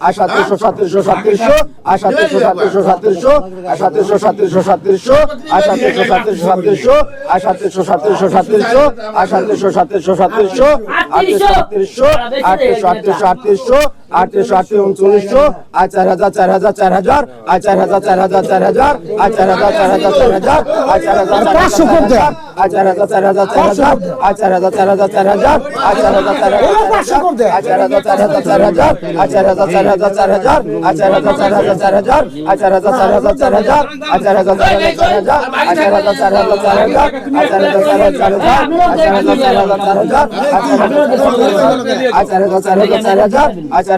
আর সাতত্রিশশো সাতত্রিশশো সাতত্রিশশো আর সাতত্রিশশো সাতত্রিশশো সাতত্রিশশো আর সাতত্রিশশো সাতত্রিশশো আর সাতত্রিশশো সাতত্রিশশো আর সাতত্রিশশো সাতত্রিশশো আর সাতত্রিশশো সাতত্রিশশো, আটত্রিশশো আটত্রিশশো আটত্রিশশো আটত্রিশশো আটত্রিশশো আটত্রিশশো আটত্রিশ উনচল্লিশশো আর চার হাজার চার হাজার চার হাজার আর চার হাজার চার হাজার চার হাজার আর চার হাজার চার হাজার চার হাজার আর চার হাজার পাঁচশো আর চার হাজার চার হাজার চার হাজার আর চার হাজার চার হাজার চার হাজার আর চার হাজার চার হাজার চার হাজার আর চার হাজার চার হাজার চার হাজার আর চার হাজার চার হাজার চার হাজার আর চার হাজার চার হাজার চার হাজার আর চার হাজার চার হাজার চার হাজার আর চার হাজার চার হাজার চার হাজার আর চার হাজার চার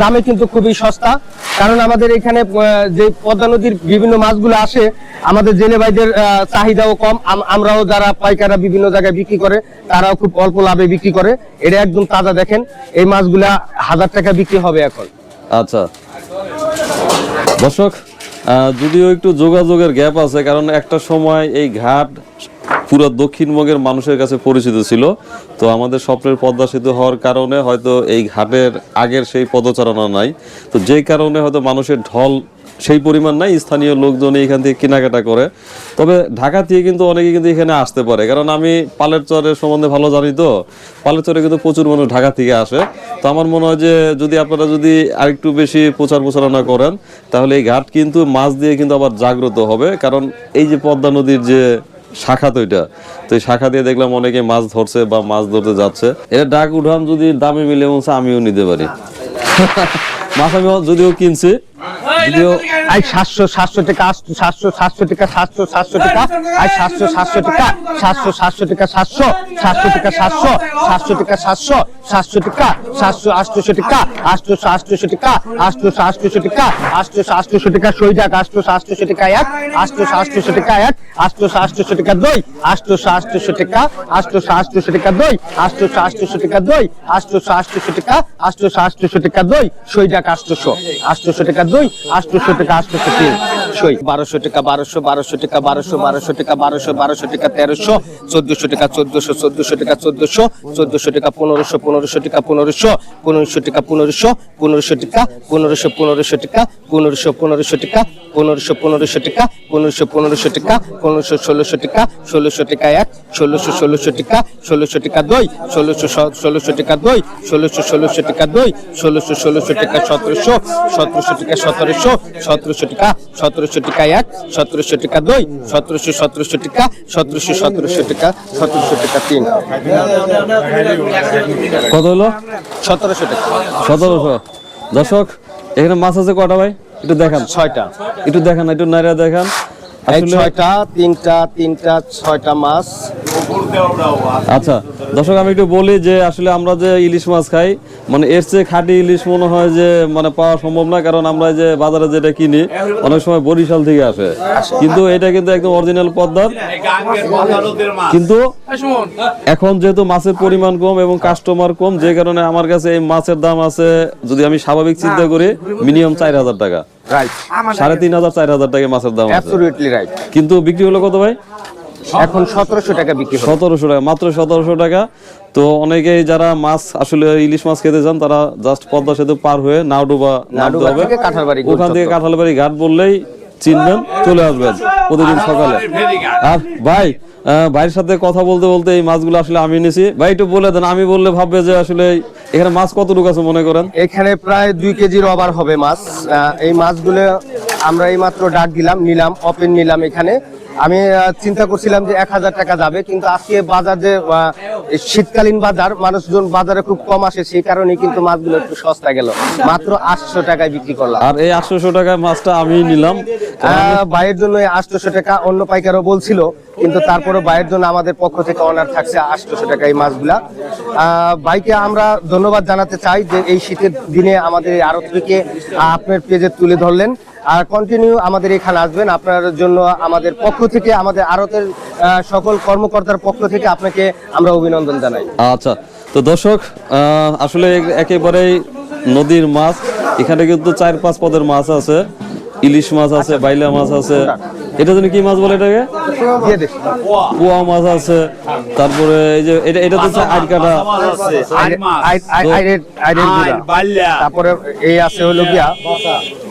দামে কিন্তু খুবই সস্তা। কারণ আমাদের এখানে যে পদ্মা নদীর বিভিন্ন মাছগুলো আসে, আমাদের জেলে ভাইদের চাহিদাও কম। আমরাও যারা পাইকাররা বিভিন্ন জায়গায় বিক্রি করে, তারাও খুব অল্প লাভে বিক্রি করে। এটা একদম তাজা দেখেন। এই মাছগুলা হাজার টাকা বিক্রি হবে এখন। আচ্ছা। দর্শক যদিও একটু যোগাযোগের গ্যাপ আছে, কারণ একটা সময় এই ঘাট পুরো দক্ষিণবঙ্গের মানুষের কাছে পরিচিত ছিল। তো আমাদের স্বপ্নের পদ্মা সেতু হওয়ার কারণে হয়তো এই ঘাটের আগের সেই পদচারণা নাই। তো যেই কারণে হয়তো মানুষের ঢল সেই পরিমাণ নাই, স্থানীয় লোকজন এখান থেকে কেনাকাটা করে। তবে ঢাকা থেকে কিন্তু অনেকে কিন্তু এখানে আসতে পারে। কারণ আমি পালের চরের সম্বন্ধে ভালো জানি তো। পালের চরে কিন্তু প্রচুর মানুষ ঢাকা থেকে আসে। তো আমার মনে হয় যে যদি আপনারা যদি আরেকটু বেশি প্রচার প্রচারণা করেন, তাহলে এই ঘাট কিন্তু মাছ দিয়ে কিন্তু আবার জাগ্রত হবে। কারণ এই যে পদ্মা নদীর যে শাখা তো এটা। তো এই শাখা দিয়ে দেখলাম অনেকে মাছ ধরছে বা মাছ ধরতে যাচ্ছে। এটা ডাক উঠান যদি দামে মিলে বলছে আমিও নিতে পারি। মাছ আমি যদিও কিনছি, যদিও আই সাতশো সাতশো টাকা সাতশো সাতশো টাকা সাতশো সাতশো টাকা আই সাতশো সাতশো টাকা সাতশো সাতশো টাকা সাতশো সাতশো টাকা সাতশো সাতশো টাকা সাতশো সাতশো টাকা সাতশো আটশোশো টাকা আটশোশো আটশোশো টাকা আটশোশো আটশোশো টাকা আটশোশো আটশোশো টাকা সৈজাক আটশোশো আটশোশো টাকা এক আটশোশো আটশোশো টাকা এক আটশোশো আটশোশো টাকা দই আটশোশো আটশোশো টাকা আটশোশো আটশোশো টাকা দই আটশোশো আটশোশো টাকা দই আটশোশো আটশোশো টাকা আটশোশো আটশোশো টাকা দই সৈজাক আটশোশো আটশোশো টাকা দই আটশোশো টাকা África, filho. সই বারোশো টাকা, বারোশো বারোশো টাকা, বারোশো বারোশো টাকা, বারোশো বারোশো টাকা, তেরোশো, চোদ্দশো টাকা, চোদ্দশো চোদ্দশো টাকা, চোদ্দশো চোদ্দশো টাকা, পনেরোশো পনেরোশো টাকা, পনেরোশো পনেরোশো টাকা, পনেরোশো পনেরোশো টাকা, পনেরোশো পনেরোশো টাকা, পনেরোশো পনেরোশো টাকা, পনেরোশো পনেরোশো টাকা, পনেরোশো পনেরোশো টাকা, পনেরোশো, ষোলোশো টাকা ষোলোশো টাকা এক, ষোলোশো ষোলোশো টাকা ষোলোশো টাকা দই, ষোলোশো ষোলোশো টাকা দই, ষোলোশো ষোলোশো টাকা দই, ষোলোশো ষোলোশো টাকা সতেরোশো সতেরোশো টাকা সতেরোশো সতেরোশো টাকা সতেরোশো টাকা এক সতেরোশো টাকা দুই সতেরোশো সতেরোশো টাকা সতেরোশো সতেরোশো টাকা সতেরোশো টাকা তিন। কত হলো? সতেরোশো টাকা। সতেরোশো। দর্শক এখানে মাছ আছে কটা ভাই? একটু দেখান। ছয়টা। একটু দেখান একটু নাইরা দেখান। ছয়টা তিনটা তিনটা ছয়টা মাছ। আচ্ছা দর্শক আমি একটু বলি যে আসলে আমরা যে ইলিশ মাছ খাই মানে এর চেয়ে খাঁটি ইলিশ মনে হয় যে মানে পাওয়া সম্ভব না কারণ আমরা যে বাজারে যেটা কিনি অনেক সময় বরিশাল থেকে আসে। কিন্তু এটা কিন্তু একদম অরিজিনাল পদ্মার কিন্তু এখন যেহেতু মাছের পরিমাণ কম এবং কাস্টমার কম যে কারণে আমার কাছে এই মাছের দাম আছে যদি আমি স্বাভাবিক চিন্তা করি মিনিমাম চার হাজার টাকা। রাইট সাড়ে তিন হাজার চার হাজার টাকা মাছের দাম অ্যাবসলিউটলি রাইট কিন্তু বিক্রি হলো কত ভাই? এখন সতেরোশো টাকা বিক্রি সতেরোশো টাকা মাত্র সতেরোশো টাকা। তো অনেকেই যারা মাছ আসলে ইলিশ মাছ খেতে চান তারা জাস্ট পদ্মা সেতু পার হয়ে নাওডুবা নামতে হবে। কাঁঠালবাড়ি ওখান থেকে। কাঁঠালবাড়ি ঘাট বললেই চিনবেন চলে আসবেন প্রতিদিন সকালে। আর ভাই ভাইয়ের সাথে কথা বলতে বলতে এই মাছগুলো আসলে আমি নিছি ভাই একটু বলে দেন আমি বললে ভাববে যে আসলে এখানে মাছ কতটুকু আছে মনে করেন? এখানে প্রায় দুই কেজির ওভার হবে মাছ। এই মাছগুলো আমরা এই মাত্র ডাক দিলাম নিলাম ওপেন নিলাম এখানে। আমি চিন্তা করছিলাম যে এক হাজার টাকা যাবে কিন্তু আজকে বাজার যে শীতকালীন বাজার মানুষজন বাজারে খুব কম আসে সেই কারণে কিন্তু মাছগুলো একটু সস্তা গেল। মাত্র আটশো টাকায় বিক্রি করলাম। আর এই আটশোশো টাকায় মাছটা আমি নিলাম। ভাইয়ের জন্য আটশোশো টাকা অন্য পাইকারও বলছিল কিন্তু তারপরে ভাইয়ের জন্য আমাদের পক্ষ থেকে অনার থাকছে আটশোশো টাকা এই মাছগুলা। ভাইকে আমরা ধন্যবাদ জানাতে চাই যে এই শীতের দিনে আমাদের এই আড়তটিকে আপনার পেজে তুলে ধরলেন। আর কন্টিনিউ আমাদের এখানে আসবেন। আপনার জন্য আমাদের পক্ষ থেকে আমাদের আড়তের আহ, সকল কর্মকর্তার পক্ষ থেকে আপনাকে আমরা অভিনন্দন জানাই। আচ্ছা তো দর্শক আহ, আসলে এক- একেবারেই নদীর মাছ। এখানে কিন্তু চার পাঁচ পদের মাছ আছে। ইলিশ মাছ আছে বাইলা মাছ আছে। এটা জন্য কি মাছ বলে এটাকে? পোয়া মাছ আছে। তারপরে এই যে এটা এটা তো আইরের গুঁড়া। তারপরে এই আছে হলো গিয়া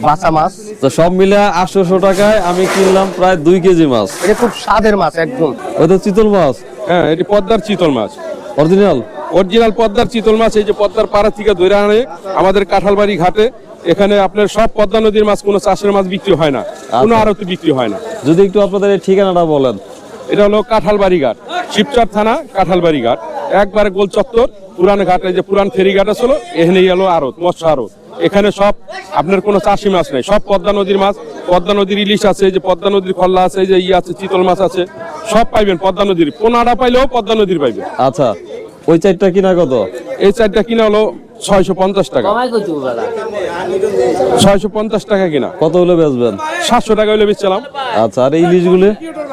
বাসা মাছ। তো সব মিলে আটশোশো টাকায় আমি কিনলাম প্রায় দুই কেজি মাছ। এটা খুব স্বাদের মাছ একদম। ওই তো চিতল মাছ? হ্যাঁ এটি পদ্মার চিতল মাছ। অরিজিনাল? অরিজিনাল পদ্মার চিতল মাছ এই যে পদ্মার পাড়া থেকে ধরে আনে আমাদের কাঁঠালবাড়ি ঘাটে। এখানে আপনার সব পদ্মা নদীর মাছ কোনো চাষের মাছ বিক্রি হয় না। কোনো আড়তে বিক্রি হয় না। যদি একটু আপনাদের এই ঠিকানাটা বলেন। এটা হলো কাঁঠালবাড়ি ঘাট শিবচর থানা কাঁঠালবাড়ি ঘাট একবারে গোল চত্বর পুরান ঘাটে যে পুরান ফেরি ঘাট আছে এখানে গেল আড়ত মৎস্য আড়ত। এখানে সব আপনার কোনো চাষি মাছ নেই সব পদ্মা নদীর মাছ পদ্মা নদীর ইলিশ আছে যে পদ্মা নদীর খল্লা আছে যে ইয়ে আছে চিতল মাছ আছে সব পাইবেন পদ্মা নদীর। পোনাটা পাইলেও পদ্মা নদীর পাইবেন। আচ্ছা ওই চারটা কিনা কত? এই চারটা কিনা হলো ছয়শো পঞ্চাশ টাকা। ছয়শো পঞ্চাশ টাকা কিনা। কত হলে বেচবেন? সাতশো টাকা হলে বেচছিলাম। আচ্ছা আর এই ইলিশগুলি?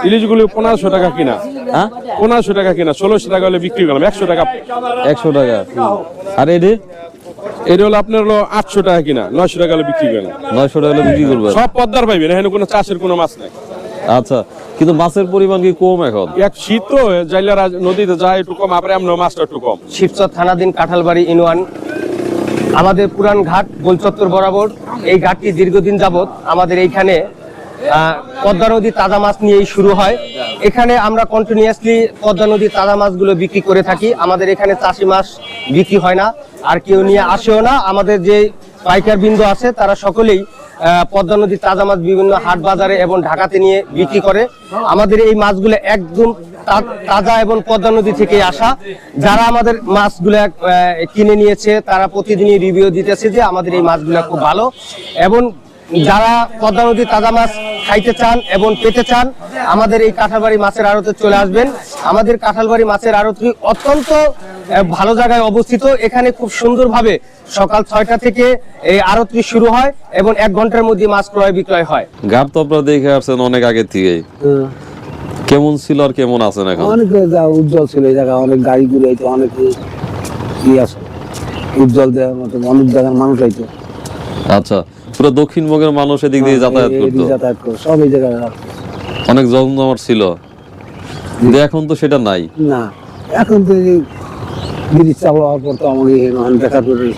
ইলিশগুলো পনেরোশো টাকা কিনা। হ্যাঁ? পনেরোশো টাকা কিনা ষোলোশো টাকা হলে বিক্রি করলাম একশো টাকা। একশো টাকা। আর এটি? এটা হলো আপনার হলো আটশো টাকা কিনা নয়শো টাকা হলে বিক্রি করলাম। নয়শো টাকা হলে বিক্রি করবেন? সব পদ্মার পাইবেন এখানে কোনো চাষের কোনো মাছ নাই। আচ্ছা কিন্তু মাছের পরিমাণ কি কম এখন? এক শীত তো জাইলারা নদীতে যায় একটু কম আবার এমন মাছটা একটু কম। শিবচর থানাধীন কাঁঠালবাড়ি ইনওয়ান আমাদের পুরান ঘাট, গোলচত্বর বরাবর, এই ঘাটটি দীর্ঘদিন যাবৎ আমাদের এইখানে পদ্মা নদীর তাজা মাছ নিয়েই শুরু হয়। এখানে আমরা কন্টিনিউয়াসলি পদ্মা নদীর তাজা মাছগুলো বিক্রি করে থাকি। আমাদের এখানে চাষি মাছ বিক্রি হয় না। আর কেউ নিয়ে আসেও না। আমাদের যে পাইকার বিন্দু আছে, তারা সকলেই পদ্মা নদীর তাজা মাছ বিভিন্ন হাট বাজারে এবং ঢাকাতে নিয়ে বিক্রি করে। আমাদের এই মাছগুলো একদম তাজা এবং পদ্মা নদী থেকে আসা। যারা আমাদের মাছগুলো কিনে নিয়েছে, তারা প্রতিদিনই রিভিউ দিতেছে যে আমাদের এই মাছগুলো খুব ভালো। এবং যারা পদ্মা নদীর তাজা মাছ খাইতে চান এবং পেতে চান আমাদের এই কাঁঠালবাড়ি মাছের আড়তে চলে আসবেন। আমাদের কাঁঠালবাড়ি মাছের আড়তটি অত্যন্ত ভালো জায়গায় অবস্থিত। এখানে খুব সুন্দরভাবে সকাল ছয়টা থেকে এই আড়তটি শুরু হয় এবং এক ঘণ্টার মধ্যে মাছ ক্রয় বিক্রয় হয়। ঘাট তো আপনারা দেখে আসছেন অনেক আগে থেকেই। কেমন ছিল আর কেমন আছেন এখন? অনেক উজ্জ্বল ছিল এই জায়গা অনেক গাড়ি ঘুরে অনেক ই আছে। উজ্জ্বল দেওয়ার মতো অনেক জায়গার মানুষ আইতো। আচ্ছা পুরো দক্ষিণবঙ্গের মানুষ এদিক দিয়ে যাতায়াত এই- এই করতো যাতায়াত করে সব এই জায়গায় অনেক জমজমাট ছিল। কিন্তু এখন তো সেটা নাই। না এখন তো এই ব্রিজ চালু হওয়ার পর তো আমাকে